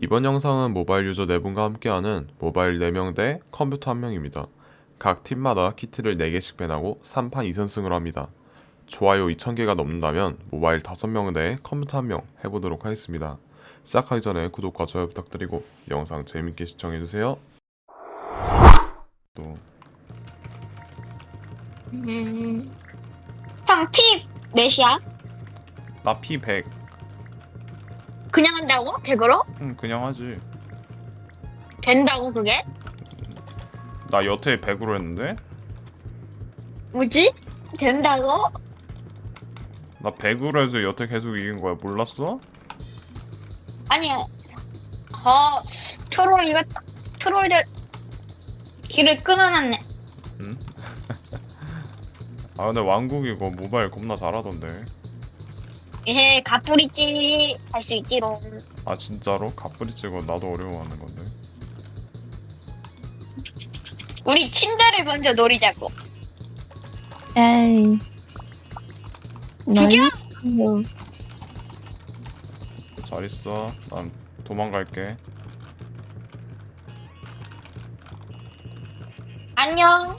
이번 영상은 모바일 유저 4분과 함께하는 모바일 4명 대 컴퓨터 1명입니다. 각 팀마다 키트를 4개씩 배나고 3판 2선승으로 합니다. 좋아요 2000개가 넘는다면 모바일 5명 대 컴퓨터 1명 해보도록 하겠습니다. 시작하기 전에 구독과 좋아요 부탁드리고 영상 재밌게 시청해주세요. 또 음. 형, 피 몇이야? 나 P100 그냥 한다고? 100으로? 응 그냥 하지 된다고, 그게? 나 여태 100으로 했는데 뭐지? 된다고? 나 100으로 해서 여태 계속 이긴 거야 몰랐어? 아니, 어, 트롤, 이거, 트롤을, 길을 끊어놨네. 아 근데 왕국 이거 모바일 겁나 잘하던데 에 가뿌리지. 할수 있지롱. 아 진짜로? 갑부리 찍어 나도 어려워하는 건데 우리 침대를 먼저 노리자고. 에이. 죽여! 뭐, 잘 있어 난 도망갈게 안녕.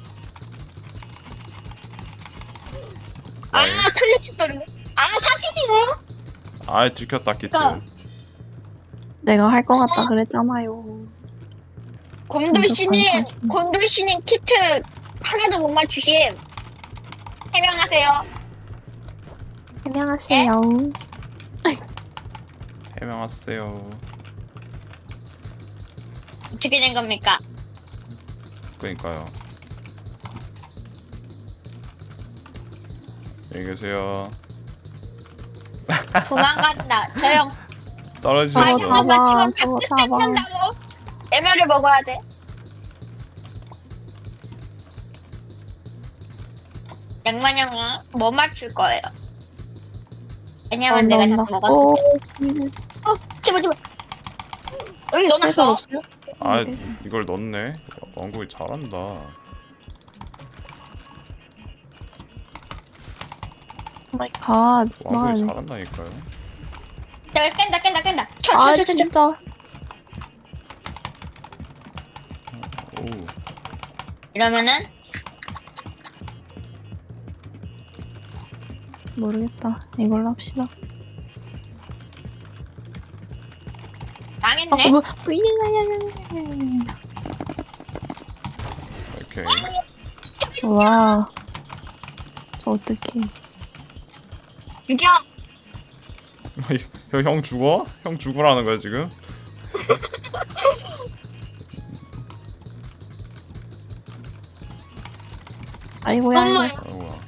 아, 네. 클래식 소리. 아, 사실이네. 아이 들켰다 키트 그러니까. 내가 할것 같다 그랬잖아요. 곰돌씨님, 완전 관심. 곰돌씨님 키트 하나도 못 맞추심. 해명하세요. 안녕하세요. 해명하세요 어떻게 된 겁니까? 그니까요 안녕히 계세요 도망간다. 저 형, 저거 떨어지셨어 잡아, 맞추면 저거 잡아. 뜯는다고. 애멸을 먹어야 돼. 양만 형은 못 맞출 거예요. 왜냐면 온다, 내가. 다 먹었어. 오, 이제 어, 제발 제발. 응, 할거 넣어놨어. 없어요? 아 네. 이걸 넣네 왕국이 잘한다 마이 갓. 왕국이 말. 잘한다니까요 내가 깬다 깬다 깬다. 쳐, 아, 쳐, 쳐, 쳐, 쳐. 진짜. 오 이러면은 모르겠다. 이걸로 합시다. 아, 망했네. 뭐, 으이야야야야야. 오케이 와. 저 어떡해. 죽여. 형, 형 죽어? 형 죽으라는 거야 지금? 아이고야. 아이고. 아이고야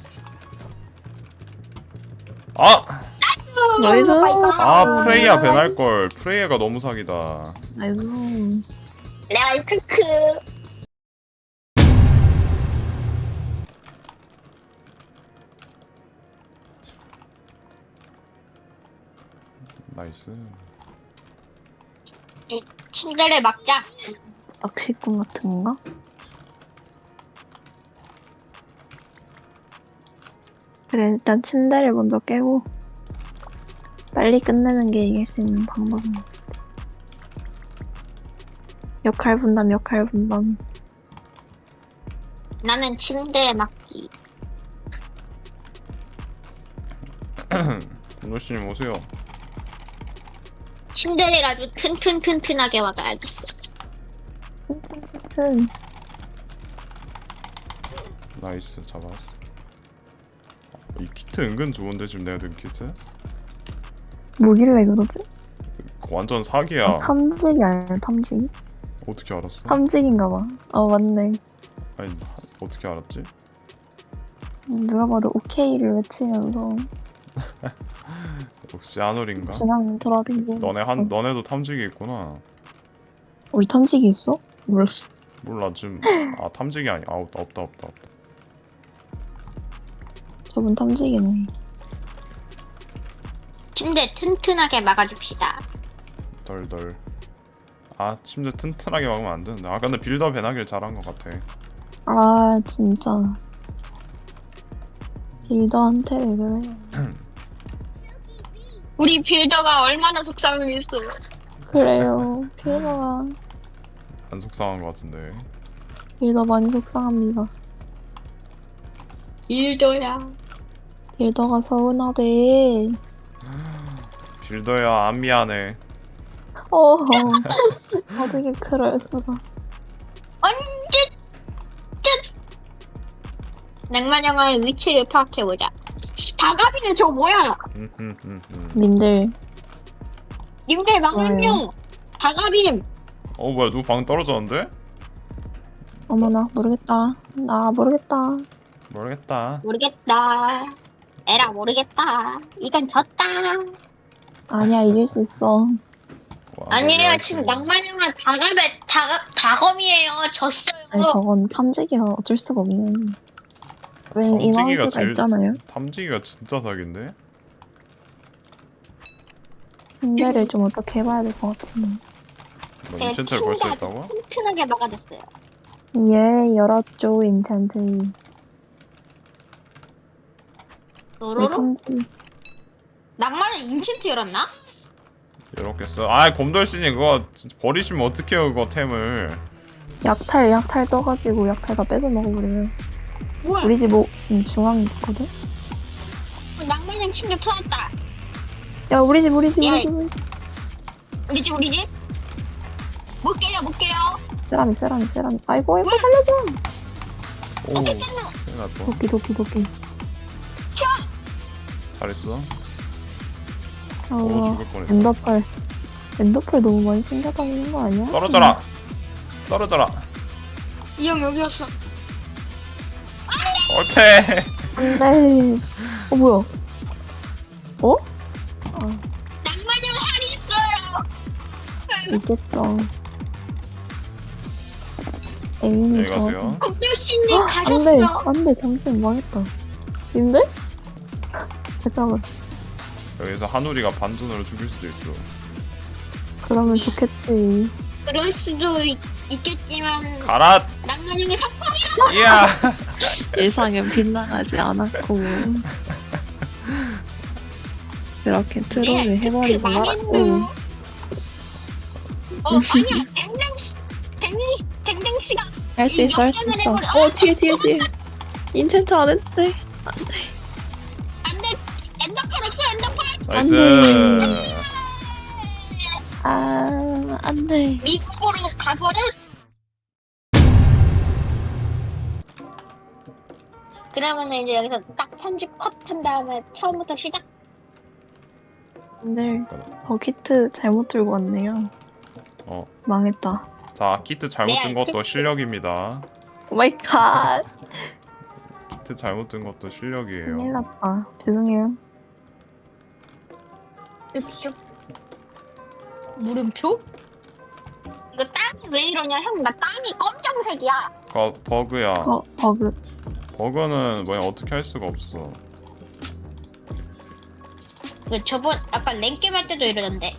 아! 나이스. 아 프레이야 배날 걸 프레이야가 너무 사기다 나이스. 레알 크크. 나이스 침대를 막자. 낚시꾼 같은 건가? 그래 일단 침대를 먼저 깨고 빨리 끝내는 게 이길 수 있는 방법인 것 같아. 역할 분담 역할 분담 나는 침대에 막기. 노씨님 오세요 침대를 아주 튼튼튼튼하게 막아야겠어. 음, 나이스 잡았어 이 키트 은근 좋은데 지금 내가 든 키트? 뭐길래 그러지? 완전 사기야 아, 탐지기 아니야 탐지기? 어떻게 알았어? 탐지기인가 봐. 어 맞네. 아니 어떻게 알았지? 음, 누가 봐도 오케이를 외치면서 역시 아놀인가? 지나면 돌아다니고 너네 한 너네도 탐지기 있구나 우리 탐지기 있어? 몰라. 몰라 지금 아 탐지기 아니 아 없다 없다 없다 없다 저분 탐지기네. 침대 튼튼하게 막아줍시다. 덜덜 아 침대 튼튼하게 막으면 안 되는데 아 근데 빌더 배나길 잘한 것 같아 아 진짜 빌더한테 왜 그래? 우리 빌더가 얼마나 속상했어요. 그래요. 빌더가 안 속상한 것 같은데. 빌더 많이 속상합니다. 일도야. 빌더가 서운하대. 빌더야 안 미안해. 어허. 어떻게 그럴 수가. 언제 낭만 영화의 위치를 파악해보자. 다가비는 저 뭐야? 음, 음, 음, 음. 님들 님들 망했요. 다가빔. 어 뭐야 누구 방 떨어졌는데? 어머나 모르겠다. 나 모르겠다. 모르겠다. 모르겠다. 에라 모르겠다. 이건 졌다. 아니야 이길 수 있어. 와, 아니에요. 지금 낭만 영화 다가배 다가 다검이에요. 졌어요. 아니 저건 탐지기라 어쩔 수가 없는. 웬 탐지기가 인원수가 제일- 있잖아요. 탐지기가 진짜 사기인데? 침대를 좀 어떻게 해봐야 될 것 같은데. 너 제가 인챈트를 벌써 했다고? 아주 튼튼하게 막아줬어요. 예 열었죠 인챈트. 왜 노로로? 탐지? 낭만은 인챈트 열었나? 이렇겠어. 아 곰돌씨님 그거 진짜 버리시면 어떡해요 그거 템을. 약탈 약탈 떠가지고 약탈 다 뺏어 먹어버려요. 뭐야? 우리 집 오, 지금 중앙에 있거든. 낭만형 침대 풀었다. 야 우리 집 우리 집 야, 우리 집 우리 집. 우리 집 우리 집? 못 깨요 못 깨요. 세라믹 세라믹 세라믹. 아이고 아이고 살려줘. 오. 어떻게 깼노? 큰일 났다. 도끼 도끼 도끼. 잘했어. 오 어, 죽을 뻔했어. 엔더펄. 엔더펄 너무 많이 챙겨다니는 거 아니야? 떨어져라. 떨어져라. 이 형 여기였어. 오케이. 안돼. 어 뭐야? 어? 아 낭만형 활이 있어요. 있겠다. 에임이 안녕히 좋아서. 가세요. 곱돌씨님 안돼 가셨어. 안돼 잠시만 망했다. 님들? 잠깐만. 여기서 한우리가 반전으로 죽일 수도 있어. 그러면 좋겠지. 그럴 수도 있, 있겠지만 가라. 낭만형의 성공이 이야. 예상은 빗나가지 않았고. 그렇게 트롤을 해버리고 말았고. 어 아니야 댕댕씨 댕이 댕댕씨가 할 수 있어 할 수 있어. 어 뒤에 뒤에 뒤에. 인챈트 안 했대. 안돼 엔더펄 없어 엔더펄 나이스. 아 안돼. 미국으로 가버려. 그러면 이제 여기서 딱 편집 컷 한 다음에 처음부터 시작. 님들 저 키트 잘못 들고 왔네요. 어. 망했다. 자 키트 잘못 네, 든 것도 키트. 실력입니다. 오 마이 갓. 키트 잘못 든 것도 실력이에요. 큰일 났다. 죄송해요. 슉슉. 물음표? 이거 땅이 왜 이러냐 형나 땅이 검정색이야. 거 버그야. 어 버그. 버그는 뭐야 어떻게 할 수가 없어. 그 저번 아까 랭겜 할 때도 이러던데.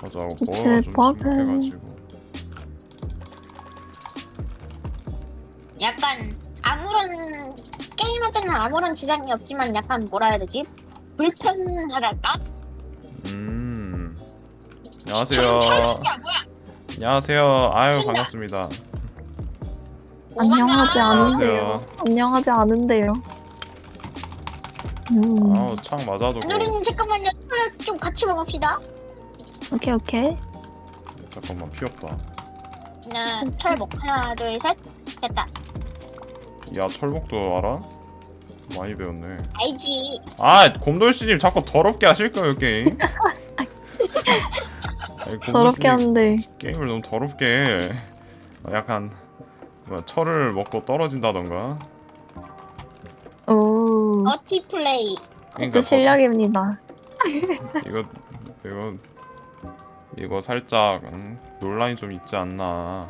맞아. 그치, 좀 버그. 심각해가지고. 약간 아무런 게임할 때는 아무런 지장이 없지만 약간 뭐라 해야 되지? 불편하달까? 음. 저는 안녕하세요. 뭐야? 안녕하세요. 아유. 반갑습니다. 안녕하지 오마가. 않은데요. 안녕하세요. 안녕하지 않은데요. 음. 아우 창 맞아도 뭐. 누리님 잠깐만요. 털좀 같이 먹읍시다. 오케이 오케이. 잠깐만 피 없다. 하나, 털목 하나, 둘, 셋. 됐다. 야 철복도 알아? 많이 배웠네. 알지. 아 곰돌씨님 자꾸 더럽게 하실 거예요 게임. 아니, 더럽게 곰돌씨님 하는데. 게임을 너무 더럽게 해. 어, 약간 철을 먹고 떨어진다던가. 오. 어티 플레이. 그러니까 그 실력입니다. 이거 이거 이거 살짝 음, 논란이 좀 있지 않나.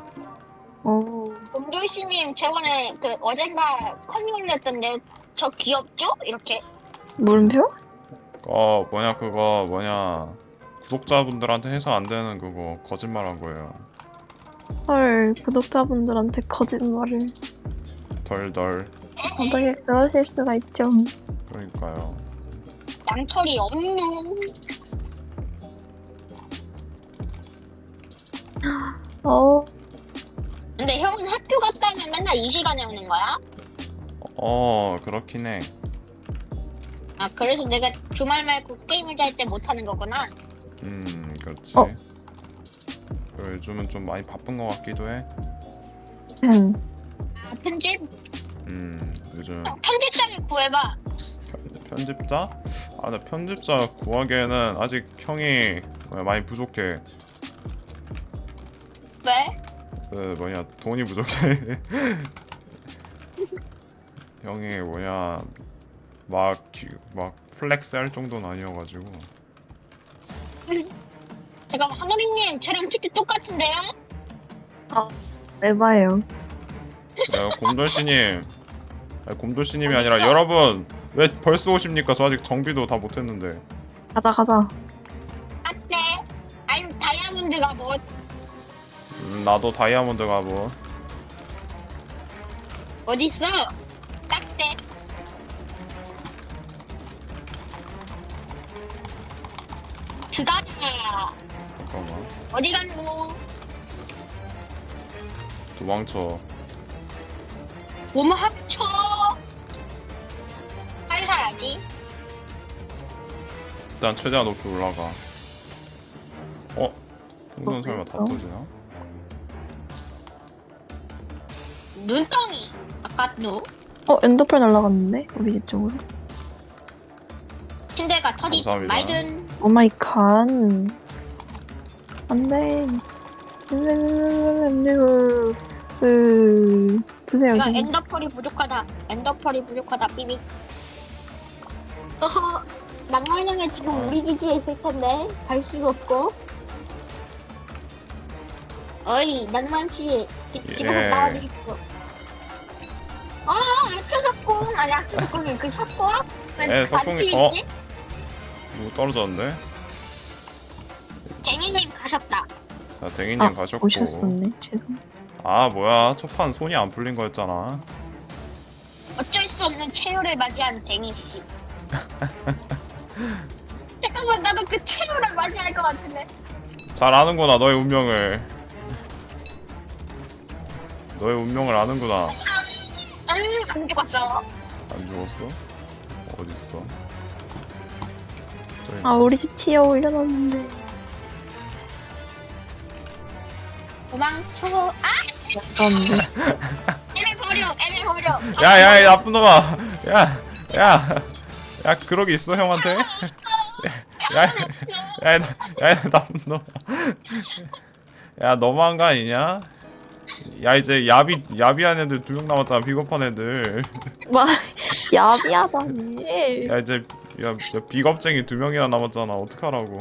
오. 곰돌씨님 저번에 그 어젠가 커밍 올렸던데 저 귀엽죠? 이렇게. 물음표? 어 뭐냐 그거 뭐냐 구독자분들한테 해서 안 되는 그거 거짓말한 거예요. 헐 구독자분들한테 거짓말을 덜덜 어떻게 그러실 수가 있죠? 그러니까요. 양털이 없는. 어, 근데 형은 학교 갔다 오면 맨날 이 시간에 오는 거야? 어 그렇긴 해. 아 그래서 내가 주말 말고 게임을 잘 때 못하는 거구나. 음 그렇지. 어. 요즘은 좀 많이 바쁜 것 같기도 해. 음. 아, 편집? 음 요즘 형, 편집자를 구해봐. 편, 편집자? 아, 나 편집자 구하기에는 아직 형이 많이 부족해. 왜? 그 뭐냐 돈이 부족해. 형이 뭐냐 막막 플렉스 할 정도는 아니어가지고. 잠깐 하노리님 촬영 특히 똑같은데요? 에바예요. 야, 곰돌씨님, 아니, 곰돌씨님이 아니라 여러분 왜 벌써 오십니까? 저 아직 정비도 다 못했는데. 가자, 가자. 딱대. 아니 다이아몬드가 뭐 음, 나도 다이아몬드 가보. 어딨어? 딱대. 그다냐 잠깐만. 어디 간노? 도망쳐. 뭐뭐 합쳐? 빨리 사야지. 일단 최대한 높이 올라가. 어? 풍선 설마 다 없어? 터지나? 눈덩이. 아까 노 어, 엔더펄 날라갔는데? 우리 집 쪽으로. 침대가 터지 감사합니다. 말든 오 마이 갓. 안 돼. 으, 드세요. 이거. 엔더펄이 부족하다. 엔더펄이 부족하다. 삐빅. 어허. 낭만형이 지금 우리 기지에 있을 텐데 갈 수가 없고. 어이 낭만 씨 집에서 예. 나와주십시오. 어 아초 석궁 아니 아초 석궁이 그 석궁? 예, 그 석궁이- 단추 어? 뭐 떨어졌는데? 댕이님 가셨다. 자, 댕이님 아, 가셨고. 오셨었네. 죄송. 아, 뭐야. 첫 판 손이 안 풀린 거였잖아. 어쩔 수 없는 체요를 맞이한 댕이 씨. 잠깐만 나도 그 체요를 맞이할 것 같은데. 잘 아는구나, 너의 운명을. 너의 운명을 아는구나. 안 죽었어. 안 죽었어? 어딨어? 저기 아, 우리 집 티어 올려놨는데. 도망쳐. 아 약간 애매 버려. 애매 버려. 야, 야, 야, 나쁜 놈아! 야, 야, 야, 그러기 있어, 형한테? 야, 야, 야, 나- 야, 나쁜 놈아. 야, 너무한 거 아니냐? 야, 이제 야비, 야비한 애들 두 명 남았잖아, 비겁한 애들. 막 야비하다니. 야, 이제, 야, 야, 비겁쟁이 두 명이나 남았잖아, 어떡하라고.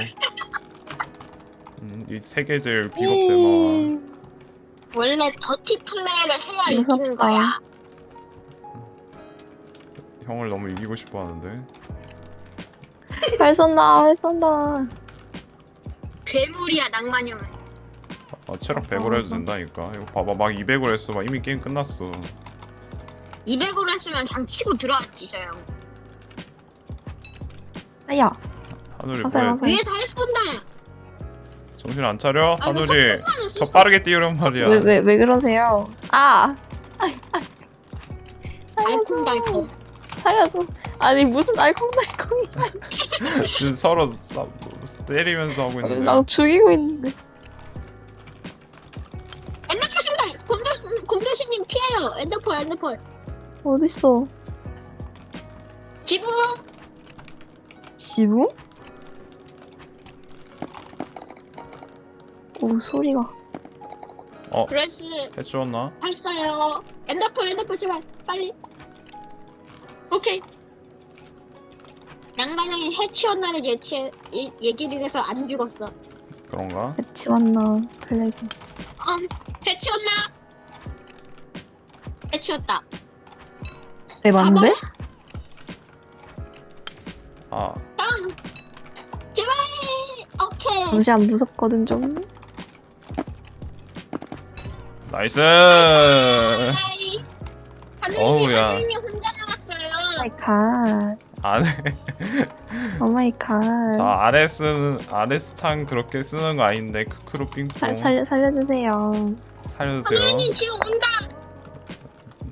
음, 이 세계 제일 비겁대마. 원래 더티 플레이를 해야 이기는 무섭다. 거야. 형을 너무 이기고 싶어 하는데. 활 쏜다, 활 쏜다. 괴물이야 낭만형은. 아, 체력 100으로 해도 된다니까. 이거 봐봐, 막 200으로 했어. 막 이미 게임 끝났어. 200으로 했으면 그냥 치고 들어왔지 저 형. 아야. 하늘이? 화살. 위에서 할 쏜다. 정신 안 차려? 아, 하늘이 저 빠르게 뛰으란 말이야. 왜, 왜, 왜 그러세요? 아! 알콩달콩. 살려줘. 아니, 무슨 알콩달콩이야. 지금 서로 싸, 때리면서 하고 있는데. 나 죽이고 있는데. 곰돌 곰돌씨님 피해요. 엔더펄 엔더펄. 어딨어? 지붕. 지붕? 오, 소리가. 그래스 해치웠나? 했어요. 엔더펄 엔더펄 제발 빨리. 오케이. 낭만형이 해치웠나를 예치 예, 얘기를 해서 안 죽었어. 그런가? 치웠나, 플래그. 음, 해치웠나? 해치웠다. 왜 맞는데? 아, 땅. 제발. 오케이. 잠시만, 무섭거든, 좀. 나이스! 하이. 하늘이 어우, 야. 하늘이 혼자 나갔어요. 마이 갓. 안해 오 마이 갓. 자 RS는 RS 창 그렇게 쓰는 거 아닌데 크크로 삥뽕 살, 살려, 살려주세요. 살려주세요 선생님 지금 온다.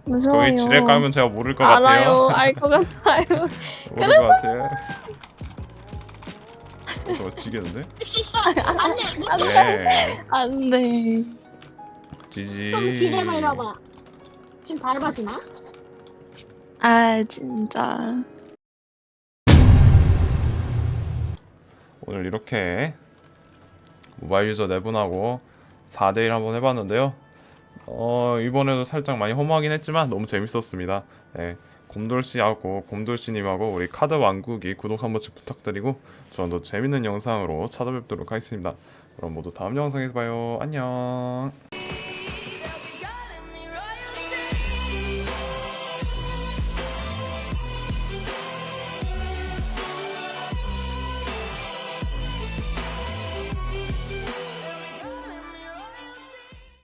무서워요. 거기 지뢰 까면 제가 모를 것 알아요. 같아요 알 것 같아요. 모를 것 같아요 이거 지겠는데? 실수. 안돼. 못 돼. 네 안 돼. 지지 좀 지뢰 밟아봐. 지금 밟아지나? 아, 진짜. 오늘 이렇게 모바일 유저 네분하고 4대1 한번 해봤는데요. 어, 이번에도 살짝 많이 허무하긴 했지만 너무 재밌었습니다. 네, 곰돌씨하고 곰돌씨님하고 우리 카드 왕국이 구독 한 번씩 부탁드리고 저는 더 재밌는 영상으로 찾아뵙도록 하겠습니다. 그럼 모두 다음 영상에서 봐요. 안녕.